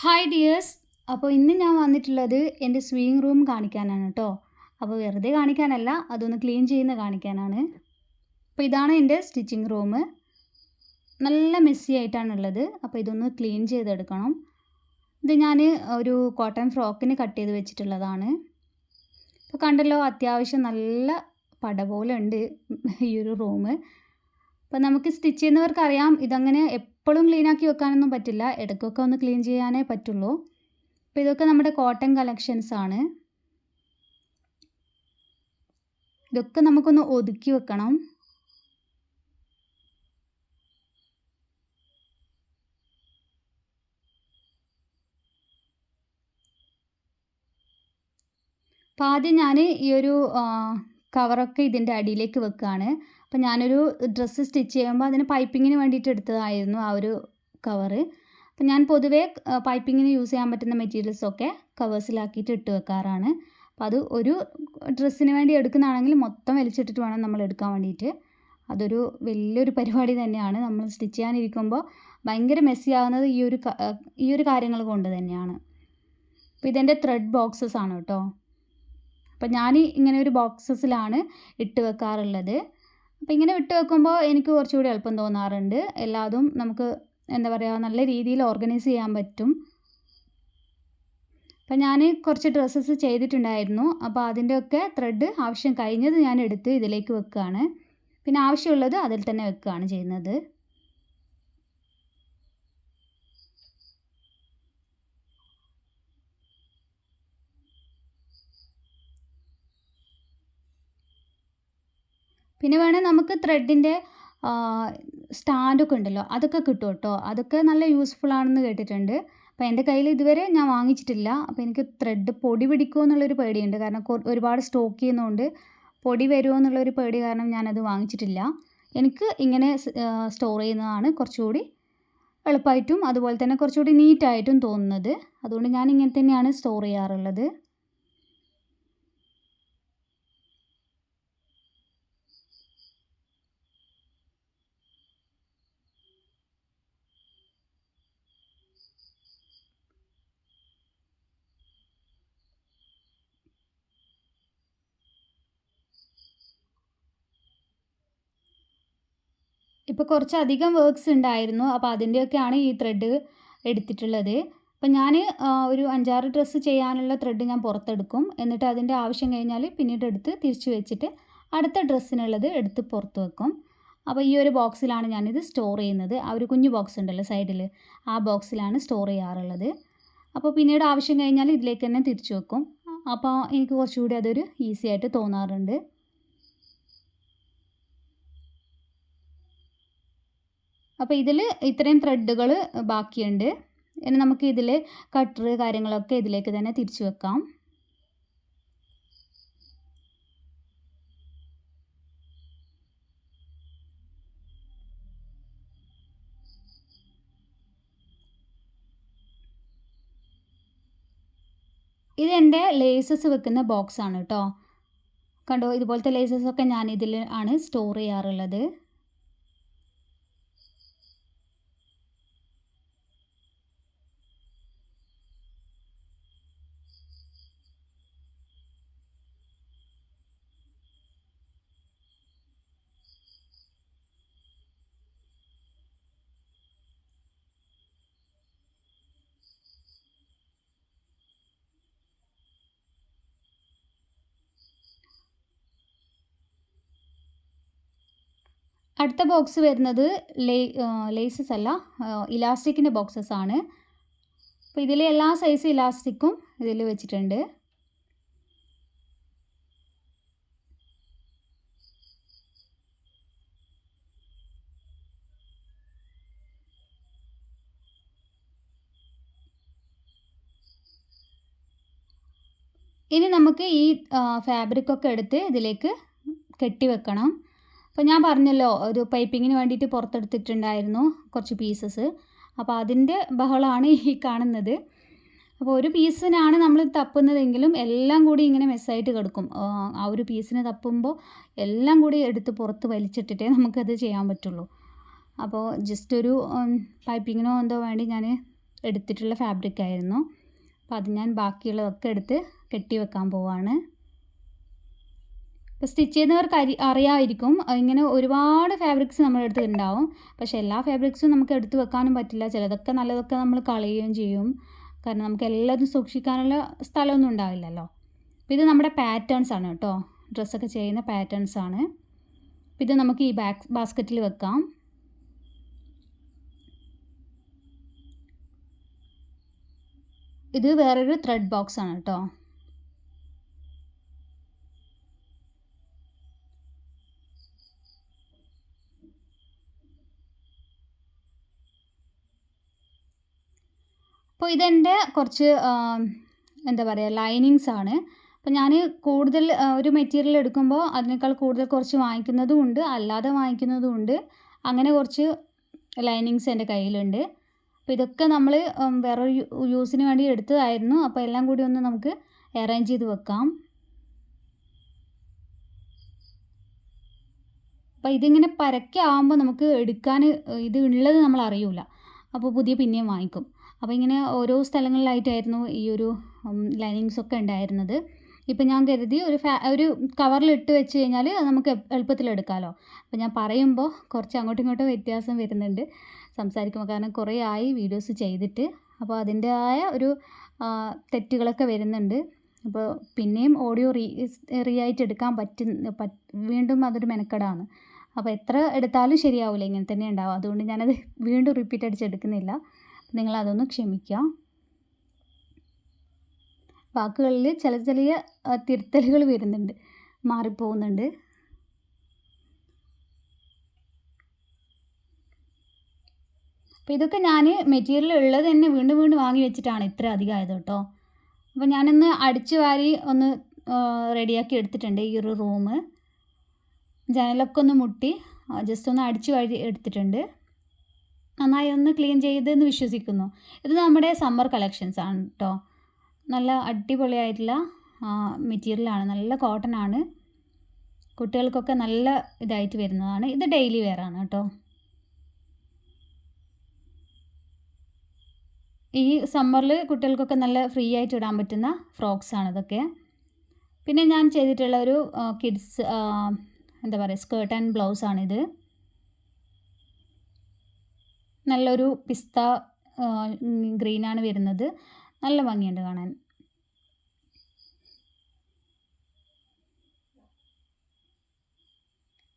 Hi dears അപ്പോൾ ഇന്ന് ഞാൻ വന്നിട്ടുള്ളത് എന്റെ സ്വിമ്മിങ് റൂം കാണിക്കാനാണ് കേട്ടോ അപ്പോൾ വെറുതെ കാണിക്കാനല്ല അതൊന്ന് ക്ലീൻ ചെയ്യുന്ന കാണിക്കാനാണ്. അപ്പോൾ ഇതാണ് എന്റെ സ്റ്റിച്ചിങ് റൂം നല്ല മെസ്സി ആയിട്ടാണുള്ളത്. അപ്പോൾ ഇതൊന്ന് ക്ലീൻ ചെയ്തെടുക്കണം. ഇത് ഞാൻ ഒരു കോട്ടൺ ഫ്രോക്കിന് കട്ട് ചെയ്ത് വെച്ചിട്ടുള്ളതാണ്. അപ്പോൾ കണ്ടല്ലോ അത്യാവശ്യം നല്ല പട പോലെ ഉണ്ട് ഈ ഒരു റൂം അപ്പോൾ നമുക്ക് സ്റ്റിച്ച് ചെയ്യുന്നവർക്കറിയാം ഇതങ്ങനെ എപ്പോഴും ക്ലീൻ ആക്കി വെക്കാനൊന്നും പറ്റില്ല. ഇടയ്ക്കൊക്കെ ഒന്ന് ക്ലീൻ ചെയ്യാനേ പറ്റുള്ളൂ. അപ്പോൾ ഇതൊക്കെ നമ്മുടെ കോട്ടൺ കളക്ഷൻസ് ആണ്. ഇതൊക്കെ നമുക്കൊന്ന് ഒതുക്കി വെക്കണം. അപ്പോൾ ആദ്യം ഞാൻ ഈ ഒരു കവറൊക്കെ ഇതിന്റെ അടിയിലേക്ക് വെക്കുകയാണ് അപ്പോൾ ഞാനൊരു ഡ്രസ്സ് സ്റ്റിച്ച് ചെയ്യുമ്പോൾ അതിന് പൈപ്പിങ്ങിന് വേണ്ടിയിട്ട് എടുത്തതായിരുന്നു ആ ഒരു കവറ് അപ്പം ഞാൻ പൊതുവേ പൈപ്പിങ്ങിന് യൂസ് ചെയ്യാൻ പറ്റുന്ന മെറ്റീരിയൽസൊക്കെ കവേഴ്സിലാക്കിയിട്ട് ഇട്ട് വെക്കാറാണ്. അപ്പോൾ അത് ഒരു ഡ്രസ്സിന് വേണ്ടി എടുക്കുന്നതാണെങ്കിൽ മൊത്തം വലിച്ചിട്ടിട്ട് വേണം നമ്മൾ എടുക്കാൻ വേണ്ടിയിട്ട്. അതൊരു വലിയൊരു പരിപാടി തന്നെയാണ്. നമ്മൾ സ്റ്റിച്ച് ചെയ്യാനിരിക്കുമ്പോൾ ഭയങ്കര മെസ്സി ആവുന്നത് ഈ ഒരു ഈ ഒരു കാര്യങ്ങൾ കൊണ്ട് തന്നെയാണ്. അപ്പോൾ ഇതെന്റെ ത്രെഡ് ബോക്സസ് ആണ് കേട്ടോ. അപ്പോൾ ഞാൻ ഇങ്ങനെ ഒരു ബോക്സസിലാണ് ഇട്ട് വെക്കാറുള്ളത്. അപ്പോൾ ഇങ്ങനെ ഇട്ട് വെക്കുമ്പോൾ എനിക്ക് കുറച്ചുകൂടി എളുപ്പം തോന്നാറുണ്ട്. എല്ലാതും നമുക്ക് എന്താ പറയുക നല്ല രീതിയിൽ ഓർഗനൈസ് ചെയ്യാൻ പറ്റും. അപ്പം ഞാൻ കുറച്ച് ഡ്രസ്സസ് ചെയ്തിട്ടുണ്ടായിരുന്നു. അപ്പോൾ അതിന്റെയൊക്കെ ത്രെഡ് ആവശ്യം കഴിഞ്ഞത് ഞാൻ എടുത്ത് ഇതിലേക്ക് വെക്കുകയാണ്. പിന്നെ ആവശ്യമുള്ളത് അതിൽ തന്നെ വെക്കുകയാണ് ചെയ്യുന്നത്. പിന്നെ വേണേൽ നമുക്ക് ത്രെഡിന്റെ സ്റ്റാൻഡൊക്കെ ഉണ്ടല്ലോ അതൊക്കെ കിട്ടും കേട്ടോ. അതൊക്കെ നല്ല യൂസ്ഫുൾ ആണെന്ന് കേട്ടിട്ടുണ്ട്. അപ്പോൾ എന്റെ കയ്യിൽ ഇതുവരെ ഞാൻ വാങ്ങിച്ചിട്ടില്ല. അപ്പോൾ എനിക്ക് ത്രെഡ് പൊടി പിടിക്കുമോ എന്നുള്ളൊരു പേടിയുണ്ട്. കാരണം ഒരുപാട് സ്റ്റോക്ക് ചെയ്യുന്നതുകൊണ്ട് പൊടി വരുമോ എന്നുള്ളൊരു പേടി കാരണം ഞാനത് വാങ്ങിച്ചിട്ടില്ല. എനിക്ക് ഇങ്ങനെ സ്റ്റോർ ചെയ്യുന്നതാണ് കുറച്ചുകൂടി എളുപ്പമായിട്ടും അതുപോലെ തന്നെ കുറച്ചുകൂടി നീറ്റായിട്ടും തോന്നുന്നത്. അതുകൊണ്ട് ഞാൻ ഇങ്ങനെ തന്നെയാണ് സ്റ്റോർ ചെയ്യാറുള്ളത്. ഇപ്പോൾ കുറച്ചധികം വർക്ക്സ് ഉണ്ടായിരുന്നു അപ്പോൾ അതിന്റെയൊക്കെയാണ് ഈ ത്രെഡ് എടുത്തിട്ടുള്ളത്. അപ്പം ഞാൻ ഒരു അഞ്ചാറ് ഡ്രസ്സ് ചെയ്യാനുള്ള ത്രെഡ് ഞാൻ പുറത്തെടുക്കും. എന്നിട്ട് അതിന്റെ ആവശ്യം കഴിഞ്ഞാൽ പിന്നീട് എടുത്ത് തിരിച്ചു വെച്ചിട്ട് അടുത്ത ഡ്രസ്സിനുള്ളത് എടുത്ത് പുറത്ത് വെക്കും. അപ്പോൾ ഈ ഒരു ബോക്സിലാണ് ഞാനിത് സ്റ്റോർ ചെയ്യുന്നത്. ആ ഒരു കുഞ്ഞു ബോക്സ് ഉണ്ടല്ലോ സൈഡിൽ ആ ബോക്സിലാണ് സ്റ്റോർ ചെയ്യാറുള്ളത്. അപ്പോൾ പിന്നീട് ആവശ്യം കഴിഞ്ഞാൽ ഇതിലേക്ക് തന്നെ തിരിച്ചു വെക്കും. അപ്പോൾ എനിക്ക് കുറച്ചുകൂടി അതൊരു ഈസി ആയിട്ട് തോന്നാറുണ്ട്. അപ്പോൾ ഇതിൽ ഇത്രയും ത്രെഡുകൾ ബാക്കിയുണ്ട്. ഇനി നമുക്ക് ഇതിൽ കട്ടർ കാര്യങ്ങളൊക്കെ ഇതിലേക്ക് തന്നെ തിരിച്ചു വെക്കാം. ഇതെന്റെ ലേസസ് വെക്കുന്ന ബോക്സാണ് കേട്ടോ കണ്ടോ? ഇതുപോലത്തെ ലേസസ് ഒക്കെ ഞാൻ ഇതിൽ ആണ് സ്റ്റോർ ചെയ്യാറുള്ളത്. അടുത്ത ബോക്സ് വരുന്നത് ലേ ലേസസ് അല്ല ഇലാസ്റ്റിക്കിന്റെ ബോക്സസ് ആണ്. അപ്പോൾ ഇതിലെ എല്ലാ സൈസ് ഇലാസ്റ്റിക്കും ഇതിൽ വെച്ചിട്ടുണ്ട്. ഇനി നമുക്ക് ഈ ഫാബ്രിക്കൊക്കെ എടുത്ത് ഇതിലേക്ക് കെട്ടി വെക്കണം. അപ്പോൾ ഞാൻ പറഞ്ഞല്ലോ ഒരു പൈപ്പിങ്ങിന് വേണ്ടിയിട്ട് പുറത്തെടുത്തിട്ടുണ്ടായിരുന്നു കുറച്ച് പീസസ് അപ്പോൾ അതിന്റെ ബഹളമാണ് ഈ കാണുന്നത്. അപ്പോൾ ഒരു പീസിനാണ് നമ്മൾ തപ്പുന്നതെങ്കിലും എല്ലാം കൂടി ഇങ്ങനെ മെസ്സായിട്ട് കിടക്കും. ആ ഒരു പീസിന് തപ്പുമ്പോൾ എല്ലാം കൂടി എടുത്ത് പുറത്ത് വലിച്ചിട്ടിട്ടേ നമുക്കത് ചെയ്യാൻ പറ്റുള്ളൂ. അപ്പോൾ ജസ്റ്റ് ഒരു പൈപ്പിങ്ങിനോ എന്തോ വേണ്ടി ഞാൻ എടുത്തിട്ടുള്ള ഫാബ്രിക് ആയിരുന്നു. അപ്പോൾ അത് ഞാൻ ബാക്കിയുള്ളതൊക്കെ എടുത്ത് കെട്ടി വെക്കാൻ പോവാണ്. ഇപ്പോൾ സ്റ്റിച്ച് ചെയ്യുന്നവർക്ക് അരി അറിയാമായിരിക്കും ഇങ്ങനെ ഒരുപാട് ഫാബ്രിക്സ് നമ്മുടെ അടുത്ത് ഉണ്ടാവും പക്ഷേ എല്ലാ ഫാബ്രിക്സും നമുക്ക് എടുത്തു വെക്കാനും പറ്റില്ല. ചിലതൊക്കെ നല്ലതൊക്കെ നമ്മൾ കളയുകയും ചെയ്യും. കാരണം നമുക്ക് എല്ലാതും സൂക്ഷിക്കാനുള്ള സ്ഥലമൊന്നും ഉണ്ടാവില്ലല്ലോ. അപ്പോൾ ഇത് നമ്മുടെ പാറ്റേൺസ് ആണ് കേട്ടോ. ഡ്രസ്സൊക്കെ ചെയ്യുന്ന പാറ്റേൺസ് ആണ്. ഇത് നമുക്ക് ഈ ബാക്ക് ബാസ്ക്കറ്റിൽ വെക്കാം. ഇത് വേറൊരു ത്രെഡ് ബോക്സ് ആണ് കേട്ടോ. അപ്പോൾ ഇതെന്റെ കുറച്ച് എന്താ പറയുക ലൈനിങ്സ് ആണ്. അപ്പോൾ ഞാൻ കൂടുതൽ ഒരു മെറ്റീരിയൽ എടുക്കുമ്പോൾ അതിനേക്കാൾ കൂടുതൽ കുറച്ച് വാങ്ങിക്കുന്നതും ഉണ്ട് അല്ലാതെ വാങ്ങിക്കുന്നതും ഉണ്ട്. അങ്ങനെ കുറച്ച് ലൈനിങ്സ് എന്റെ കയ്യിലുണ്ട്. അപ്പോൾ ഇതൊക്കെ നമ്മൾ വേറൊരു യൂസിന് വേണ്ടി എടുത്തതായിരുന്നു. അപ്പോൾ എല്ലാം കൂടി ഒന്ന് നമുക്ക് അറേഞ്ച് ചെയ്ത് വെക്കാം. അപ്പോൾ ഇതിങ്ങനെ പരക്കെ നമുക്ക് എടുക്കാൻ ഇത് ഉള്ളത് നമ്മൾ അറിയൂല. അപ്പോൾ പുതിയ പിന്നെയും വാങ്ങിക്കും. അപ്പോൾ ഇങ്ങനെ ഓരോ സ്ഥലങ്ങളിലായിട്ടായിരുന്നു ഈ ഒരു ലൈനിങ്സ് ഒക്കെ ഉണ്ടായിരുന്നത്. ഇപ്പം ഞാൻ കരുതി ഒരു ഫാ ഒരു കവറിൽ ഇട്ട് വെച്ച് കഴിഞ്ഞാൽ നമുക്ക് എളുപ്പത്തിൽ എടുക്കാമല്ലോ അപ്പോൾ ഞാൻ പറയുമ്പോൾ കുറച്ച് അങ്ങോട്ടും ഇങ്ങോട്ടും വ്യത്യാസം വരുന്നുണ്ട്. സംസാരിക്കുമ്പോൾ കാരണം കുറേ ആയി വീഡിയോസ് ചെയ്തിട്ട്. അപ്പോൾ അതിന്റെതായ ഒരു തെറ്റുകളൊക്കെ വരുന്നുണ്ട്. അപ്പോൾ പിന്നെയും ഓഡിയോ റീ റീ ആയിട്ട് എടുക്കാൻ പറ്റുന്ന വീണ്ടും അതൊരു മെനക്കെടാണ്. അപ്പോൾ എത്ര എടുത്താലും ശരിയാവില്ല ഇങ്ങനെ തന്നെ ഉണ്ടാവും. അതുകൊണ്ട് ഞാനത് വീണ്ടും റിപ്പീറ്റ് അടിച്ചെടുക്കുന്നില്ല നിങ്ങളതൊന്ന് ക്ഷമിക്കുക. വാക്കുകളിൽ ചില ചെറിയ തിരുത്തലുകൾ വരുന്നുണ്ട്. മാറിപ്പോകുന്നുണ്ട് അപ്പോൾ ഇതൊക്കെ ഞാൻ മെറ്റീരിയൽ ഉള്ളത് തന്നെ വീണ്ടും വീണ്ടും വാങ്ങി വെച്ചിട്ടാണ് ഇത്ര അധികം ആയത് കേട്ടോ. അപ്പോൾ ഞാനൊന്ന് അടിച്ചു വാരി ഒന്ന് റെഡിയാക്കി എടുത്തിട്ടുണ്ട് ഈ ഒരു റൂം ജനലൊക്കെ ഒന്ന് മുട്ടി ജസ്റ്റ് ഒന്ന് അടിച്ചു വാരി എടുത്തിട്ടുണ്ട്. നന്നായി ഒന്ന് ക്ലീൻ ചെയ്തെന്ന് വിശ്വസിക്കുന്നു. ഇത് നമ്മുടെ സമ്മർ കളക്ഷൻസ് ആണ് കേട്ടോ നല്ല അടിപൊളിയായിട്ടുള്ള മെറ്റീരിയലാണ് നല്ല കോട്ടൺ ആണ്. കുട്ടികൾക്കൊക്കെ നല്ല ഇതായിട്ട് വരുന്നതാണ്. ഇത് ഡെയിലി വെയർ ആണ് കേട്ടോ ഈ സമ്മറിൽ കുട്ടികൾക്കൊക്കെ നല്ല ഫ്രീ ആയിട്ട് ഇടാൻ പറ്റുന്ന ഫ്രോക്സ് ആണ് ഇതൊക്കെ. പിന്നെ ഞാൻ ചെയ്തിട്ടുള്ള ഒരു കിഡ്സ് എന്താ പറയുക സ്കേർട്ട് ആൻഡ് ബ്ലൗസ് ആണിത് നല്ലൊരു പിസ്ത ഗ്രീനാണ് വരുന്നത്. നല്ല ഭംഗിയുണ്ട് കാണാൻ.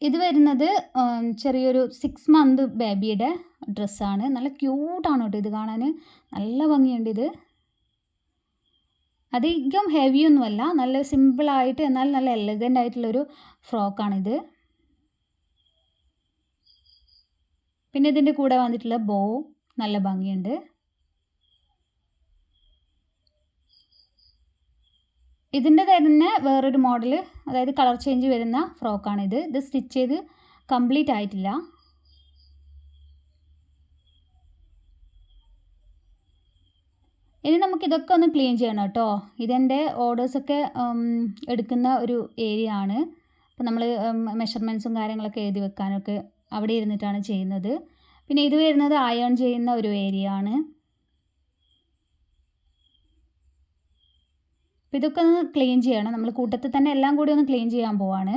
ഇത് വരുന്നത് ചെറിയൊരു സിക്സ് മന്ത് ബേബിയുടെ ഡ്രസ്സാണ്. നല്ല ക്യൂട്ടാണ് കേട്ടോ ഇത് കാണാൻ നല്ല ഭംഗിയുണ്ട് ഇത്. അധികം ഹെവിയൊന്നുമല്ല നല്ല സിമ്പിളായിട്ട് എന്നാൽ നല്ല എലഗന്റ് ആയിട്ടുള്ളൊരു ഫ്രോക്കാണിത് പിന്നെ ഇതിന്റെ കൂടെ വന്നിട്ടുള്ള ബോ നല്ല ഭംഗിയുണ്ട്. ഇതിന്റെ തന്നെ വേറൊരു മോഡൽ അതായത് കളർ ചേഞ്ച് വരുന്ന ഫ്രോക്കാണിത് ഇത് സ്റ്റിച്ച് ചെയ്ത് കംപ്ലീറ്റ് ആയിട്ടില്ല. ഇനി നമുക്ക് ഇതൊക്കെ ഒന്ന് ക്ലീൻ ചെയ്യണം കേട്ടോ. ഇതെന്റെ ഓർഡേഴ്സൊക്കെ എടുക്കുന്ന ഒരു ഏരിയ ആണ്. അപ്പോൾ നമ്മൾ മെഷർമെന്റ്സും കാര്യങ്ങളൊക്കെ എഴുതി വെക്കാനൊക്കെ അവിടെ ഇരുന്നിട്ടാണ് ചെയ്യുന്നത്. പിന്നെ ഇത് വരുന്നത് അയൺ ചെയ്യുന്ന ഒരു ഏരിയ ആണ്. ഇതൊക്കെ ഒന്ന് ക്ലീൻ ചെയ്യണം. നമ്മൾ കൂട്ടത്തിൽ തന്നെ എല്ലാം കൂടി ഒന്ന് ക്ലീൻ ചെയ്യാൻ പോവാണ്.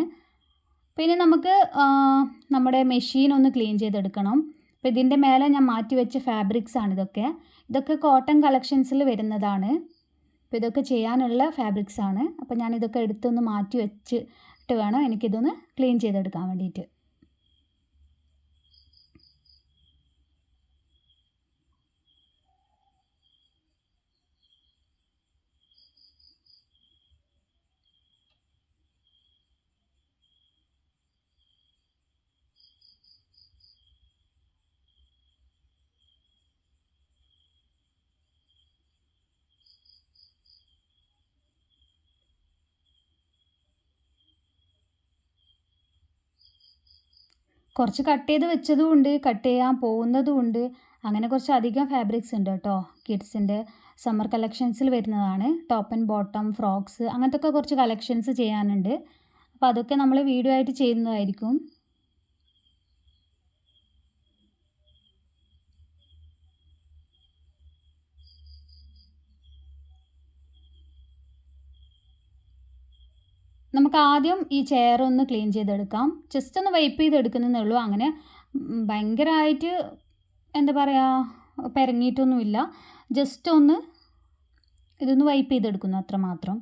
പിന്നെ നമുക്ക് നമ്മുടെ മെഷീൻ ഒന്ന് ക്ലീൻ ചെയ്തെടുക്കണം. അപ്പോൾ ഇതിന്റെ മേലെ ഞാൻ മാറ്റി വെച്ച ഫാബ്രിക്സ് ആണ് ഇതൊക്കെ. ഇതൊക്കെ കോട്ടൺ കളക്ഷൻസിൽ വരുന്നതാണ്. അപ്പോൾ ഇതൊക്കെ ചെയ്യാനുള്ള ഫാബ്രിക്സ് ആണ്. അപ്പോൾ ഞാൻ ഇതൊക്കെ എടുത്തൊന്ന് മാറ്റി വെച്ചിട്ട് വേണം എനിക്കിതൊന്ന് ക്ലീൻ ചെയ്തെടുക്കാൻ വേണ്ടിയിട്ട്. കുറച്ച് കട്ട് ചെയ്ത് വെച്ചതും ഉണ്ട് കട്ട് ചെയ്യാൻ പോകുന്നതും ഉണ്ട് അങ്ങനെ കുറച്ച് അധികം ഫാബ്രിക്സ് ഉണ്ട് കേട്ടോ. കിഡ്സിന്റെ സമ്മർ കളക്ഷൻസിൽ വരുന്നതാണ്. ടോപ്പ് ആൻഡ് ബോട്ടം ഫ്രോക്സ് അങ്ങനത്തെ ഒക്കെ കുറച്ച് കളക്ഷൻസ് ചെയ്യാനുണ്ട്. അപ്പോൾ അതൊക്കെ നമ്മൾ വീഡിയോ ആയിട്ട് ചെയ്യുന്നതായിരിക്കും. നമുക്ക് ആദ്യം ഈ ചെയർ ഒന്ന് ക്ലീൻ ചെയ്തെടുക്കാം. ജസ്റ്റ് ഒന്ന് വൈപ്പ് ചെയ്തെടുക്കുന്നേ ഉള്ളൂ. അങ്ങനെ ഭയങ്കരമായിട്ട് എന്താ പറയുക പെരങ്ങിയിട്ടൊന്നുമില്ല ജസ്റ്റ് ഒന്ന് ഇതൊന്ന് വൈപ്പ് ചെയ്തെടുക്കുന്നു അത്രമാത്രം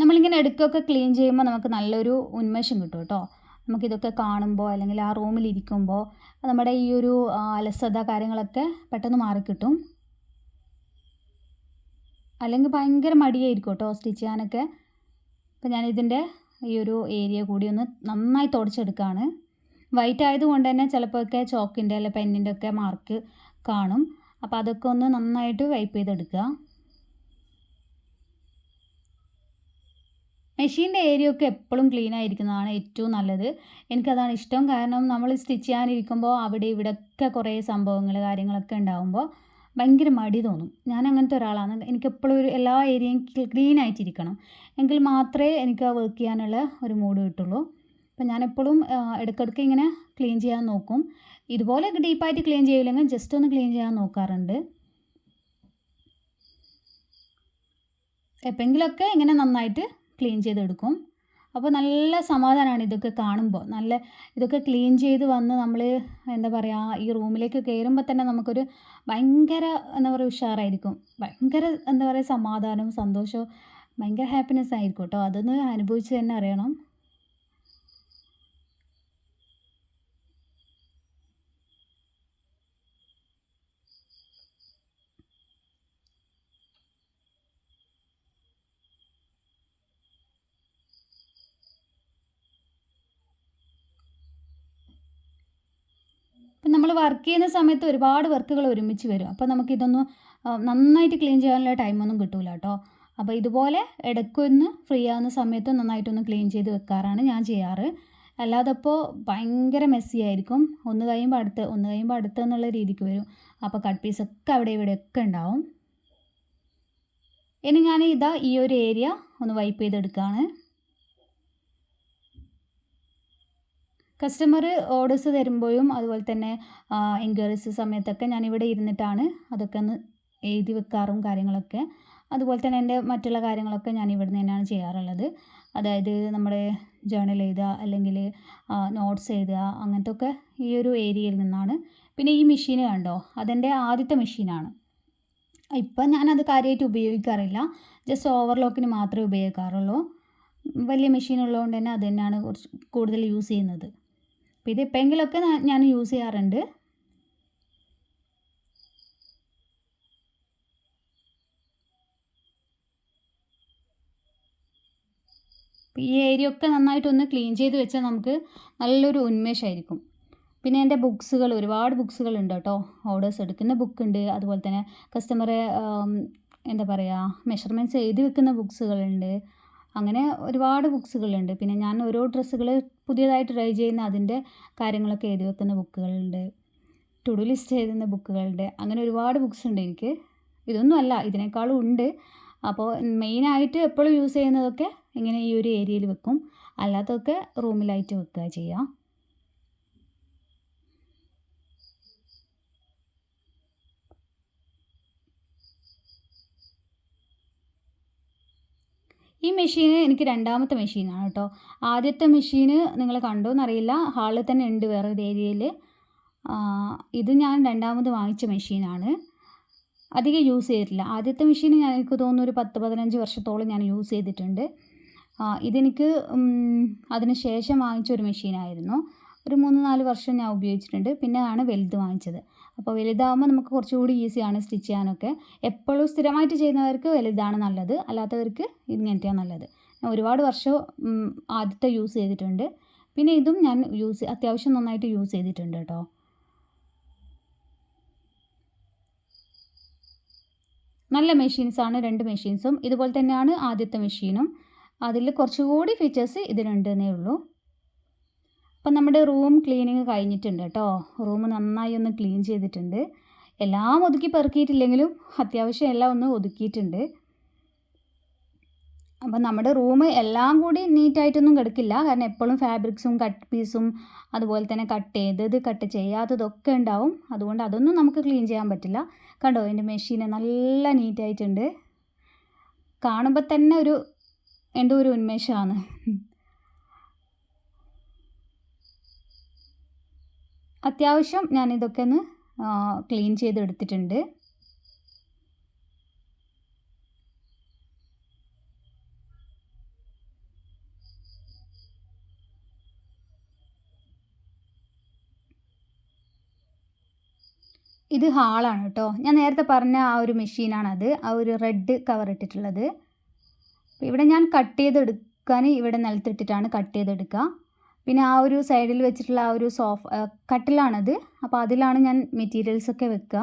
നമ്മളിങ്ങനെ അടുക്കൊക്കെ ക്ലീൻ ചെയ്യുമ്പോൾ നമുക്ക് നല്ലൊരു ഉന്മേഷം കിട്ടും കേട്ടോ. നമുക്കിതൊക്കെ കാണുമ്പോൾ അല്ലെങ്കിൽ ആ റൂമിൽ ഇരിക്കുമ്പോൾ നമ്മുടെ ഈ ഒരു അലസത കാര്യങ്ങളൊക്കെ പെട്ടെന്ന് മാറിക്കിട്ടും. അല്ലെങ്കിൽ ഭയങ്കര മടിയായിരിക്കും കേട്ടോ സ്റ്റിച്ച് ചെയ്യാനൊക്കെ. അപ്പോൾ ഞാനിതിന്റെ ഈ ഒരു ഏരിയ കൂടി ഒന്ന് നന്നായി തുടച്ചെടുക്കുകയാണ് വൈറ്റ് ആയതുകൊണ്ട് തന്നെ ചിലപ്പോഴൊക്കെ ചോക്കിന്റെ അല്ലെ പെന്നിന്റെ ഒക്കെ മാർക്ക് കാണും. അപ്പോൾ അതൊക്കെ ഒന്ന് നന്നായിട്ട് വൈപ്പ് ചെയ്തെടുക്കുക. മെഷീന്റെ ഏരിയ ഒക്കെ എപ്പോഴും ക്ലീൻ ആയിരിക്കുന്നതാണ് ഏറ്റവും നല്ലത്. എനിക്കതാണ് ഇഷ്ടം. കാരണം നമ്മൾ സ്റ്റിച്ച് ചെയ്യാനിരിക്കുമ്പോൾ അവിടെ ഇവിടെ ഒക്കെ കുറേ സംഭവങ്ങൾ കാര്യങ്ങളൊക്കെ ഉണ്ടാകുമ്പോൾ ഭയങ്കര മടി തോന്നും. ഞാൻ അങ്ങനത്തെ ഒരാളാണ്. എനിക്ക് എപ്പോഴും ഒരു എല്ലാ ഏരിയയും ക്ലീൻ ആയിട്ടിരിക്കണം എങ്കിൽ മാത്രമേ എനിക്ക് ആ വർക്ക് ചെയ്യാനുള്ള ഒരു മൂഡ് കിട്ടുള്ളൂ. അപ്പം ഞാനെപ്പോഴും ഇടയ്ക്കിടയ്ക്ക് ഇങ്ങനെ ക്ലീൻ ചെയ്യാൻ നോക്കും. ഇതുപോലെ ഡീപ്പായിട്ട് ക്ലീൻ ചെയ്യില്ലെങ്കിൽ ജസ്റ്റ് ഒന്ന് ക്ലീൻ ചെയ്യാൻ നോക്കാറുണ്ട്. എപ്പോഴെങ്കിലുമൊക്കെ ഇങ്ങനെ നന്നായിട്ട് ക്ലീൻ ചെയ്തെടുക്കും. അപ്പോൾ നല്ല സമാധാനമാണ് ഇതൊക്കെ കാണുമ്പോൾ. നല്ല ഇതൊക്കെ ക്ലീൻ ചെയ്ത് വന്ന് നമ്മൾ എന്താ പറയുക ഈ റൂമിലേക്ക് കയറുമ്പോൾ തന്നെ നമുക്കൊരു ഭയങ്കര എന്താ പറയുക ഉഷാറായിരിക്കും. ഭയങ്കര എന്താ പറയുക സമാധാനവും സന്തോഷവും ഭയങ്കര ഹാപ്പിനെസ് ആയിരിക്കും കേട്ടോ. അതൊന്ന് അനുഭവിച്ച് തന്നെ അറിയണം ഇപ്പം നമ്മൾ വർക്ക് ചെയ്യുന്ന സമയത്ത് ഒരുപാട് വർക്കുകൾ ഒരുമിച്ച് വരും. അപ്പോൾ നമുക്കിതൊന്ന് നന്നായിട്ട് ക്ലീൻ ചെയ്യാനുള്ള ടൈമൊന്നും കിട്ടൂല കേട്ടോ അപ്പോൾ ഇതുപോലെ ഇടയ്ക്കൊന്ന് ഫ്രീ ആവുന്ന സമയത്ത് നന്നായിട്ടൊന്ന് ക്ലീൻ ചെയ്ത് വെക്കാറാണ് ഞാൻ ചെയ്യാറ്. അല്ലാതെ ഇപ്പോൾ ഭയങ്കര മെസ്സി ആയിരിക്കും. ഒന്ന് കഴിയുമ്പോൾ അടുത്ത് ഒന്ന് കഴിയുമ്പോൾ അടുത്ത് എന്നുള്ള രീതിക്ക് വരും. അപ്പോൾ കട്ട് പീസൊക്കെ അവിടെ ഇവിടെയൊക്കെ ഉണ്ടാവും. ഇനി ഞാൻ ഇതാ ഈ ഒരു ഏരിയ ഒന്ന് വൈപ്പ് ചെയ്തെടുക്കുകയാണ് കസ്റ്റമർ ഓർഡേഴ്സ് തരുമ്പോഴും അതുപോലെ തന്നെ എൻക്വയറീസ് സമയത്തൊക്കെ ഞാൻ ഇവിടെ ഇരുന്നിട്ടാണ് അതൊക്കെ ഒന്ന് എഴുതി വെക്കാറും കാര്യങ്ങളൊക്കെ. അതുപോലെ തന്നെ എന്റെ മറ്റുള്ള കാര്യങ്ങളൊക്കെ ഞാൻ ഇവിടെ നിന്ന് തന്നെയാണ് ചെയ്യാറുള്ളത്. അതായത് നമ്മുടെ ജേണൽ എഴുതുക അല്ലെങ്കിൽ നോട്ട്സ് എഴുതുക അങ്ങനത്തെ ഒക്കെ ഈ ഒരു ഏരിയയിൽ നിന്നാണ്. പിന്നെ ഈ മെഷീൻ കണ്ടോ? അതെന്റെ ആദ്യത്തെ മെഷീനാണ് ഇപ്പം ഞാനത് കാര്യമായിട്ട് ഉപയോഗിക്കാറില്ല. ജസ്റ്റ് ഓവർലോക്കിന് മാത്രമേ ഉപയോഗിക്കാറുള്ളൂ. വലിയ മെഷീൻ ഉള്ളതുകൊണ്ട് തന്നെ അത് തന്നെയാണ് കുറച്ച് കൂടുതൽ യൂസ് ചെയ്യുന്നത്. അപ്പോൾ ഇത് എപ്പോഴെങ്കിലുമൊക്കെ ഞാൻ യൂസ് ചെയ്യാറുണ്ട്. ഈ ഏരിയ ഒക്കെ നന്നായിട്ടൊന്ന് ക്ലീൻ ചെയ്ത് വെച്ചാൽ നമുക്ക് നല്ലൊരു ഉന്മേഷമായിരിക്കും പിന്നെ എന്റെ ബുക്സുകൾ ഒരുപാട് ബുക്സുകൾ ഉണ്ട് കേട്ടോ. ഓർഡേഴ്സ് എടുക്കുന്ന ബുക്ക് ഉണ്ട്. അതുപോലെ തന്നെ കസ്റ്റമറെ എന്താ പറയുക മെഷർമെന്റ്സ് എഴുതി വെക്കുന്ന ബുക്സുകളുണ്ട് അങ്ങനെ ഒരുപാട് ബുക്സുകളുണ്ട്. പിന്നെ ഞാൻ ഓരോ ഡ്രസ്സുകൾ പുതിയതായിട്ട് ട്രൈ ചെയ്യുന്ന അതിന്റെ കാര്യങ്ങളൊക്കെ എഴുതി വെക്കുന്ന ബുക്കുകളുണ്ട്. ടുഡു ലിസ്റ്റ് എഴുതുന്ന ബുക്കുകളുണ്ട്. അങ്ങനെ ഒരുപാട് ബുക്സ് ഉണ്ട് എനിക്ക്. ഇതൊന്നും അല്ല ഇതിനേക്കാളും ഉണ്ട്. അപ്പോൾ മെയിനായിട്ട് എപ്പോഴും യൂസ് ചെയ്യുന്നതൊക്കെ ഇങ്ങനെ ഈ ഒരു ഏരിയയിൽ വെക്കും. അല്ലാത്തതൊക്കെ റൂമിലായിട്ട് വെക്കുക ചെയ്യുക ഈ മെഷീന് എനിക്ക് രണ്ടാമത്തെ മെഷീനാണ് കേട്ടോ. ആദ്യത്തെ മെഷീന് നിങ്ങൾ കണ്ടോ എന്നറിയില്ല ഹാളിൽ തന്നെ ഉണ്ട് വേറെ ഏരിയയിൽ. ഇത് ഞാൻ രണ്ടാമത് വാങ്ങിച്ച മെഷീനാണ്. അധികം യൂസ് ചെയ്തിട്ടില്ല. ആദ്യത്തെ മെഷീൻ ഞാൻ എനിക്ക് തോന്നുന്നു ഒരു പത്ത് പതിനഞ്ച് വർഷത്തോളം ഞാൻ യൂസ് ചെയ്തിട്ടുണ്ട്. ഇതെനിക്ക് അതിന് ശേഷം വാങ്ങിച്ച ഒരു മെഷീനായിരുന്നു. ഒരു മൂന്ന് നാല് വർഷം ഞാൻ ഉപയോഗിച്ചിട്ടുണ്ട്. പിന്നെ ആണ് വലുത് വാങ്ങിച്ചത്. അപ്പോൾ വലുതാവുമ്പോൾ നമുക്ക് കുറച്ചുകൂടി ഈസിയാണ് സ്റ്റിച്ച് ചെയ്യാനൊക്കെ. എപ്പോഴും സ്ഥിരമായിട്ട് ചെയ്യുന്നവർക്ക് വലുതാണ് നല്ലത്. അല്ലാത്തവർക്ക് ഇങ്ങനത്തെയാണ് നല്ലത്. ഞാൻ ഒരുപാട് വർഷം ആദ്യത്തെ യൂസ് ചെയ്തിട്ടുണ്ട്. പിന്നെ ഇതും ഞാൻ യൂസ് അത്യാവശ്യം നന്നായിട്ട് യൂസ് ചെയ്തിട്ടുണ്ട് കേട്ടോ. നല്ല മെഷീൻസാണ് രണ്ട് മെഷീൻസും ഇതുപോലെ തന്നെയാണ് ആദ്യത്തെ മെഷീനും അതിൽ കുറച്ചുകൂടി ഫീച്ചേഴ്സ് ഇതിനുണ്ട് എന്നേ ഉള്ളൂ. അപ്പം നമ്മുടെ റൂം ക്ലീനിങ് കഴിഞ്ഞിട്ടുണ്ട് കേട്ടോ. റൂം നന്നായി ഒന്ന് ക്ലീൻ ചെയ്തിട്ടുണ്ട്. എല്ലാം ഒതുക്കി പെറുക്കിയിട്ടില്ലെങ്കിലും അത്യാവശ്യം എല്ലാം ഒന്ന് ഒതുക്കിയിട്ടുണ്ട്. അപ്പം നമ്മുടെ റൂം എല്ലാം കൂടി നീറ്റായിട്ടൊന്നും കിടക്കില്ല. കാരണം എപ്പോഴും ഫാബ്രിക്സും കട്ട് പീസും അതുപോലെ തന്നെ കട്ട് ചെയ്തത് കട്ട് ചെയ്യാത്തതൊക്കെ ഉണ്ടാവും. അതുകൊണ്ട് അതൊന്നും നമുക്ക് ക്ലീൻ ചെയ്യാൻ പറ്റില്ല. കണ്ടോ എന്റെ മെഷീന് നല്ല നീറ്റായിട്ടുണ്ട്. കാണുമ്പോൾ തന്നെ ഒരു എന്തോ ഒരു ഉന്മേഷമാണ്. അത്യാവശ്യം ഞാൻ ഇതൊക്കെ ഒന്ന് ക്ലീൻ ചെയ്തെടുത്തിട്ടുണ്ട്. ഇത് ഹാളാണ് കേട്ടോ. ഞാൻ നേരത്തെ പറഞ്ഞ ആ ഒരു മെഷീനാണത്. ആ ഒരു റെഡ് കവർ ഇട്ടിട്ടുള്ളത്. ഇവിടെ ഞാൻ കട്ട് ചെയ്തെടുക്കാൻ ഇവിടെ നിലത്തിട്ടിട്ടാണ് കട്ട് ചെയ്തെടുക്കുക. പിന്നെ ആ ഒരു സൈഡിൽ വെച്ചിട്ടുള്ള ആ ഒരു സോഫ കട്ടിലാണത്. അപ്പോൾ അതിലാണ് ഞാൻ മെറ്റീരിയൽസൊക്കെ വെക്കുക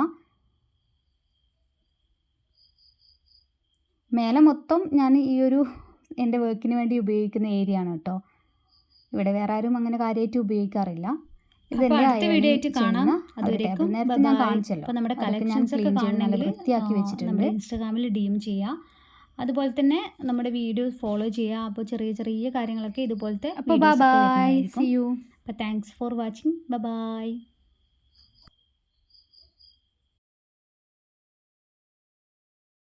മേലെ മൊത്തം ഞാൻ ഈ ഒരു എന്റെ വർക്കിന് വേണ്ടി ഉപയോഗിക്കുന്ന ഏരിയ ആണ് കേട്ടോ. ഇവിടെ വേറെ ആരും അങ്ങനെ കാര്യമായിട്ട് ഉപയോഗിക്കാറില്ല. ഇതെല്ലാം. ഞാൻ കാണിച്ചല്ലോ. ഞാൻ വൃത്തിയാക്കി വെച്ചിട്ടുണ്ട്. ഇൻസ്റ്റാഗ്രാമിൽ ഡി എം ചെയ്യുക അതുപോലെ തന്നെ നമ്മുടെ വീഡിയോ ഫോളോ ചെയ്യുക. അപ്പോൾ ചെറിയ ചെറിയ കാര്യങ്ങളൊക്കെ ഇതുപോലത്തെ അപ്പോൾ ബൈ. സി യു അപ്പോൾ താങ്ക്സ് ഫോർ വാച്ചിങ് ബൈ